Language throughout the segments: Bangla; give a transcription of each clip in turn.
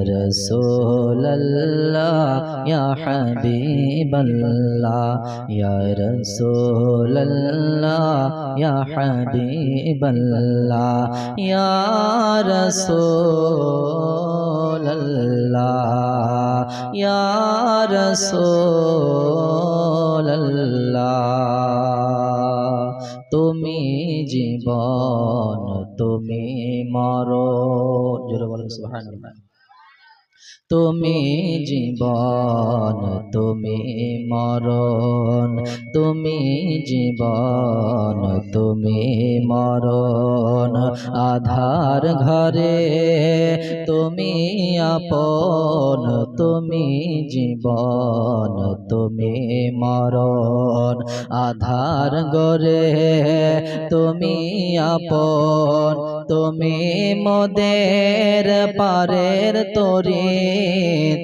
رسول الله يا حبيب الله يا رسول الله يا حبيب الله يا رسول الله يا رسول الله তুমি জীবন তুমি মরণ জোরে বলেন সুবহানাল্লাহ তুমি জীবন তুমি মরণ তুমি জীবন তুমি মরণ। আধার ঘরে তুমি আপন তুমি জীবন তুমি মরণ। আধার ঘরে তুমি আপন তুমি মোদের পারের তরি।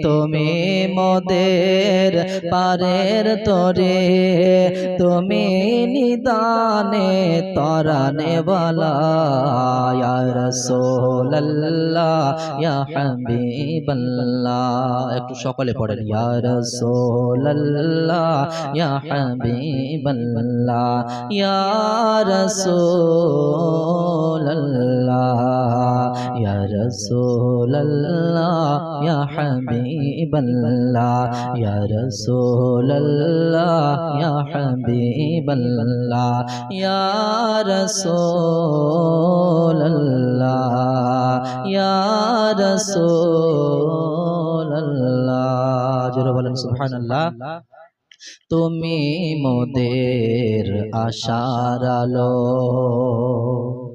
তুমি মোদের পারের তরে, তুমি নিদানে তরানে বালা রাসূলুল্লাহ, ইয়া হাবিবাল্লাহ। একটু সকলে পড়েন, ইয়া রাসূলুল্লাহ, ইয়া হাবিবাল্লাহ, ইয়া রাসূলুল্লাহ ইয়া রাসূলুল্লাহ, ইয়া হাবিবাল্লাহ ইয়া রাসূলুল্লাহ ইয়া হাবিবাল্লাহ ইয়া রাসূলুল্লাহ ইয়া রাসূলুল্লাহ জোরে বলেন, সুবহানাল্লাহ। তুমি মোদের আশার আলো।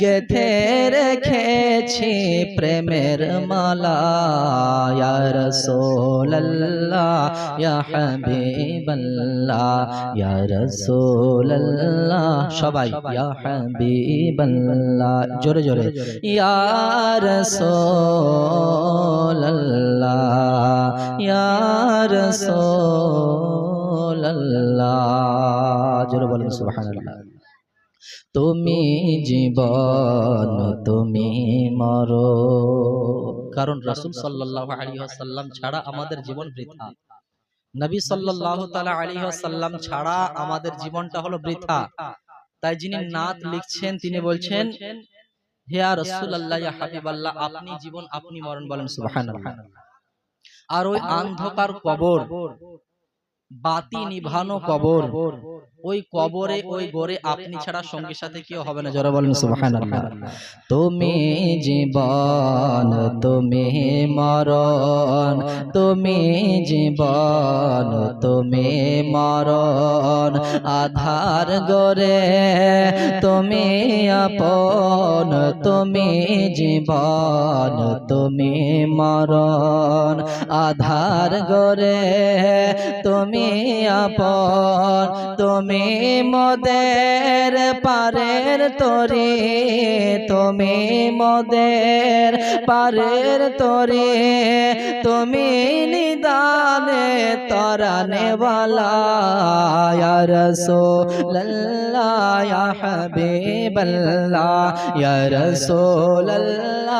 গেথে রেখেছি প্রেমের মালা। রাসূলুল্লাহ, ইয়া হাবিবাল্লাহ, ইয়া রাসূলুল্লাহ। সবাই, ইয়া হাবিবাল্লাহ। জোরে জোরে। ইয়া রাসূলুল্লাহ ইয়া রাসূলুল্লাহ। জোরে বলেন, সুবহানাল্লাহ। তুমি জীবন তুমি মর। কারণ রাসূল সাল্লাল্লাহু আলাইহি ওয়াসাল্লাম ছাড়া আমাদের জীবন বৃথা। নবী সাল্লাল্লাহু তাআলা আলাইহি ওয়াসাল্লাম ছাড়া আমাদের জীবনটা হলো বৃথা। তাই যিনি নাত লিখছেন তিনি বলছেন হে রাসূলুল্লাহ ইয়া হাবিবাল্লাহ আপনি জীবন আপনি মরণ বলেন সুবহানাল্লাহ। আর ওই অন্ধকার কবর বাতি নিভানো কবর। ওই কবরে ওই গোরে আপনি ছাড়া সঙ্গীর সাথে কেউ হবে না। যারা বলেন সুবহানাল্লাহ। তুমি জীবন তুমি মরণ তুমি জীবন তুমি মরণ। আধার গরে তুমি আপন তুমি জীবন তুমি মরণ। আধার গরে তুমি আপন তুমি মদের পারের তরে, তুমি মদের পারের তরে। তুমি নিদানে তরানে রসো লল্লা হবিবল্লা রসো লল্লা